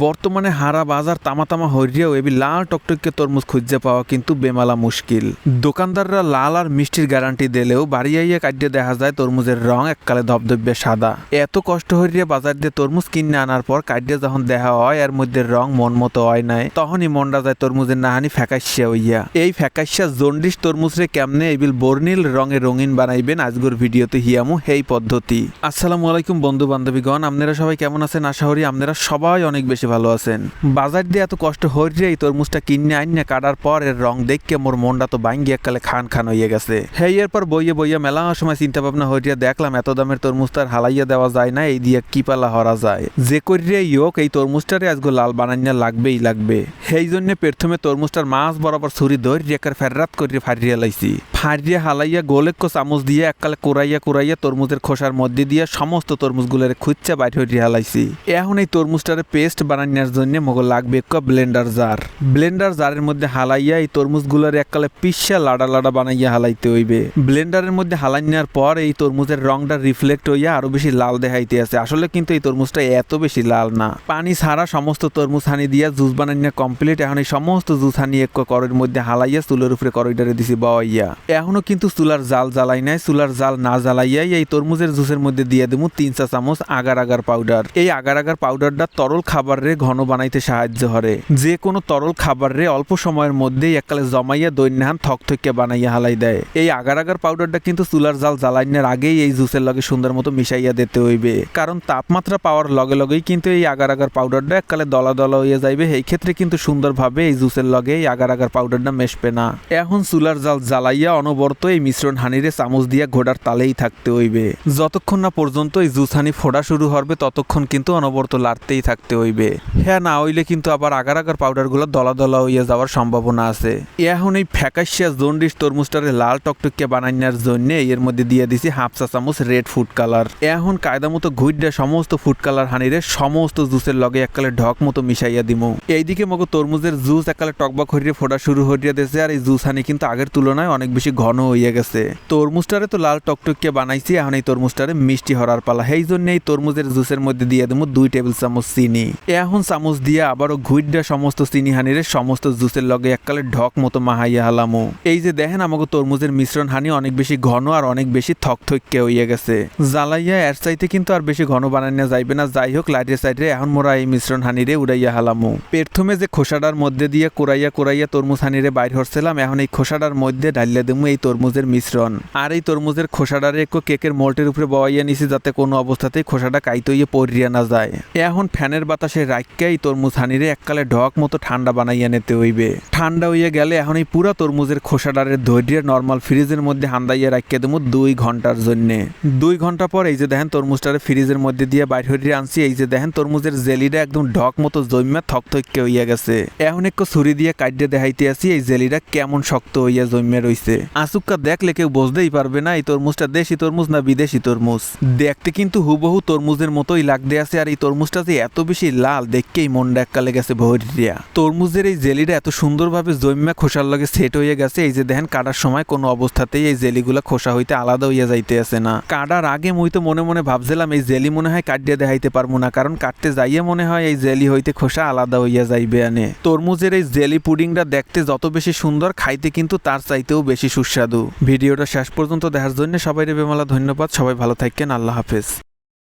বর্তমানে হারা বাজার তামা তামা হরিয়াও এবি লাল টকটকে তরমুজ খুঁজে পাওয়া কিন্তু বেমালা মুশকিল। দোকানদাররা লাল আর মিষ্টির গ্যারান্টি দিলেও বাড়ি আইয়া কাটিয়ে দেখা যায় তরমুজের রং এককালে ধবধবে সাদা। এত কষ্ট হরিয়া বাজার দিয়ে তরমুজ কিনে আনার পর কাটিয়ে যখন দেখা হয়, এর মধ্যে রং মন মতো হয় নাই। তখনই মনটা যায় তরমুজের নাহানি ফ্যাকাশিয়া হইয়া। এই ফ্যাকাশিয়া জন্ডিস তরমুজরে কেমনে এবিল বর্ণিল রঙে রঙিন বানাইবেন আজকের ভিডিওতে হিয়ামু হেই পদ্ধতি। আসসালামু আলাইকুম বন্ধু বান্ধবীগণ আপনারা সবাই কেমন আছেন? আশা করি আপনারা সবাই অনেক বেশি ভালো আছেন? বাজার দিয়ে এত কষ্ট হইরে এই তরমুজটা কিনে আইনে কাটার পর এর রং দেখকে মোর মনটা তো ভাঙ্গি এককালে খান খান হইয়া গেছে। হেই, এরপর বইয়ে বইয়ে মেলা সময় চিন্তা ভাবনা হইয়া দেখলাম এত দামের তরমুজ তার হালাইয়া দেওয়া যায় না, এই দিয়ে কি পালা হরা যায়। যে করিয়ে ইয়োক এই তরমুজটারে আজকে লাল বানাইনা লাগবেই লাগবে। সেই জন্য প্রথমে তরমুজটার মাছ বরাবর ছুরি ধরি একার ফেররাত করিয়ে ফারিয়ে লাইছি। ফারিয়ে হালাইয়া গোলেক্য চামচ দিয়ে এককালে কুড়াইয়া কুড়াইয়া তরমুজের খোসার মধ্যে দিয়ে সমস্ত তরমুজগুলোরে খুঁজছে বাইরে হইয়া হালাইছি এখন এই তরমুজটারে পেস্ট বানানোর জন্য মগো লাগবে এক ব্লেন্ডার জার। ব্লেন্ডার জারের মধ্যে হালাইয়া এই তরমুজগুলোর এককালে পিসা লাডা লাডা বানাইয়া হালাইতে হইবে। ব্লেন্ডারের মধ্যে হালাই পর এই তরমুজের রংটা রিফ্লেক্ট হইয়া আরও বেশি লাল দেখাইতে আছে। আসলে কিন্তু এই তরমুজটা এত বেশি লাল না। পানি ছাড়া সমস্ত তরমুজ হানি দিয়া জুস বানাইয়া কমপ্লিট। এখন এই সমস্ত জুস হানি এক করের মধ্যে হালাইয়া চুলের উপরে করইডারে দিছি বাওয়াইয়া। এখনও কিন্তু চুলার জাল জ্বালাই নাই। চুলার জাল না জ্বালাইয়াই এই তরমুজের জুসের মধ্যে দিয়ে দেবো তিন চা চামচ আগার আগার পাউডার। এই আগার আগার পাউডারটা তরল খাবারে ঘন বানাইতে সাহায্য করে। যে কোনো তরল খাবারে অল্প সময়ের মধ্যেই এককালে জমাইয়া দৈন্যাহান থক থকে বানাইয়া হালাই দেয়। এই আগার আগার পাউডারটা কিন্তু চুলার জাল জ্বালাইনের আগেই এই জুসের লগে সুন্দর মতো মিশাইয়া দিতে হইবে। কারণ তাপমাত্রা পাওয়ার লগে লগেই কিন্তু এই আগার আগার পাউডারটা এককালে দলা দলা হইয়া যাইবে। এই ক্ষেত্রে কিন্তু সুন্দরভাবে এই জুসের লগে এই আগার আগার পাউডারটা মেশবে না। এখন চুলার জাল জ্বালাইয়া অনবরত এই মিশ্রণ হানিরে চামচ দিয়া ঘোড়ার তালেই থাকতে হইবে। যতক্ষণ না পর্যন্ত এই জুস হানি ফোড়া শুরু হবে ততক্ষণ কিন্তু অনবরত লাড়তেই থাকতে হইবে। হ্যাঁ না হইলে কিন্তু আবার আগার আগার পাউডারগুলো দলা দলা হইয়া যাওয়ার সম্ভাবনা আছে। এখন এই ফ্যাকাশিয়া জন্ডিস তরমুজটারে লাল টকটকে বানাইনার জন্য এর মধ্যে দিয়ে দিছি হাফ চা চামচ রেড ফুড কালার এখন কায়দা মতো ঘুইডা সমস্ত ফুড কালার হানিরে সমস্ত জুসের লগে এককালে ঢক মতো মিশাইয়া দিমু। এইদিকে মগো তরমুজের জুস এককালে টকবক হরিয়ে ফোটা শুরু হরিয়া দিয়েছে আর এই জুস হানি কিন্তু আগের তুলনায় অনেক বেশি ঘন হইয়া গেছে। তরমুজটারে তো লাল টকটকে বানাইছি, এখন এই তরমুজটারে মিষ্টি হরার পালা। সেই জন্য এই তরমুজের জুসের মধ্যে দিয়ে দেবো দুই টেবিল চামচ চিনি। এখন চামচ দিয়ে আবারও ঘুইডা সমস্ত চিনি হানিরে সমস্ত জুসের লগে এককালে ঢক মতো মাহাইয়া হালামু। এই যে দেখেন আমাকে তরমুজের মিশ্রণ হানি অনেক বেশি ঘন আর অনেক বেশি থক থককে হইয়া গেছে। জ্বালাইয়া এর চাইতে কিন্তু আর বেশি ঘন বানানো যাইবে না, যাই হোক লাইটের সাইডে এখন মোরা এই মিশ্রণ হানিরে উড়াইয়া হালামু। প্রথমে যে খোসাটার মধ্যে দিয়ে কোরাইয়া কোরাইয়া তরমুজ হানিরে বাইর হচ্ছিলাম এখন এই খোসাটার মধ্যে ডালিয়া দেবো এই তরমুজের মিশ্রণ। আর এই তরমুজের খোসাটারে একটু কেকের মোল্টের উপরে বয়াইয়া নিছি যাতে কোনো অবস্থাতেই খোসাটা কাইতইয়ে পড়িয়া না যায়। এখন ফ্যানের বাতাসে রাখকে এই তরমুজ হানিরে এককালে ঢক মতো ঠান্ডা বানাইয়া নিতে হইবে। ঠান্ডা হইয়া গেলে এখন এই পুরা তরমুজের খোসাটারে ধৈর্য নর্মাল ফ্রিজের মধ্যে হান্দাইয়া রাখিয়ে দেবো দুই ঘণ্টার জন্যে। দুই ঘণ্টা পর এই যে দেখেন তরমুজটারে ফ্রিজের মধ্যে দিয়ে বাইর হইয়া আনছি, এই যে দেখেন তরমুজের জেলিটা একদম ঢক মতো জমিয়া থক থককে হইয়া গেছে। এখন একটু ছুরি দিয়ে কাটিয়ে দেখাইতে আসি, এই জেলিটা কেমন শক্ত হইয়া জমিয়া রইছে। আসুক্কা দেখলে কেউ বুঝতেই পারবে না, এই তরমুজটা দেশি তরমুজ না বিদেশি তরমুজ। দেখতে কিন্তু হুবহু তরমুজের মতোই লাগতে আছে, আর এই তরমুজটা যে এত বেশি লাল দেখকেই মনটা এককালে গেছে ভরিয়া তরমুজের এই জেলিটা এত সুন্দরভাবে জমিয়া খোসার লগে সেট হয়ে গেছে, এই যে দেখেন কাটার সময় কোনো অবস্থাতেই এই জেলিগুলা খোসা হইতে আলাদা হইয়া যাইতে আছে না। কাটার আগে মুই তো মনে মনে ভাবছিলাম এই জেলি মনে হয় কাটিয়ে দেখাইতে পারব না, কারণ কাটতে যাইয়ে মনে হয় এই জেলি হইতে খোসা আলাদা হইয়া যাইবে আনে। তরমুজের এই জেলি পুডিংটা দেখতে যত বেশি সুন্দর, খাইতে কিন্তু তার চাইতেও বেশি সুস্বাদু। ভিডিওটা শেষ পর্যন্ত দেখার জন্য সবাই বেমালা ধন্যবাদ, সবাই ভালো থাকেন আল্লাহ হাফেজ।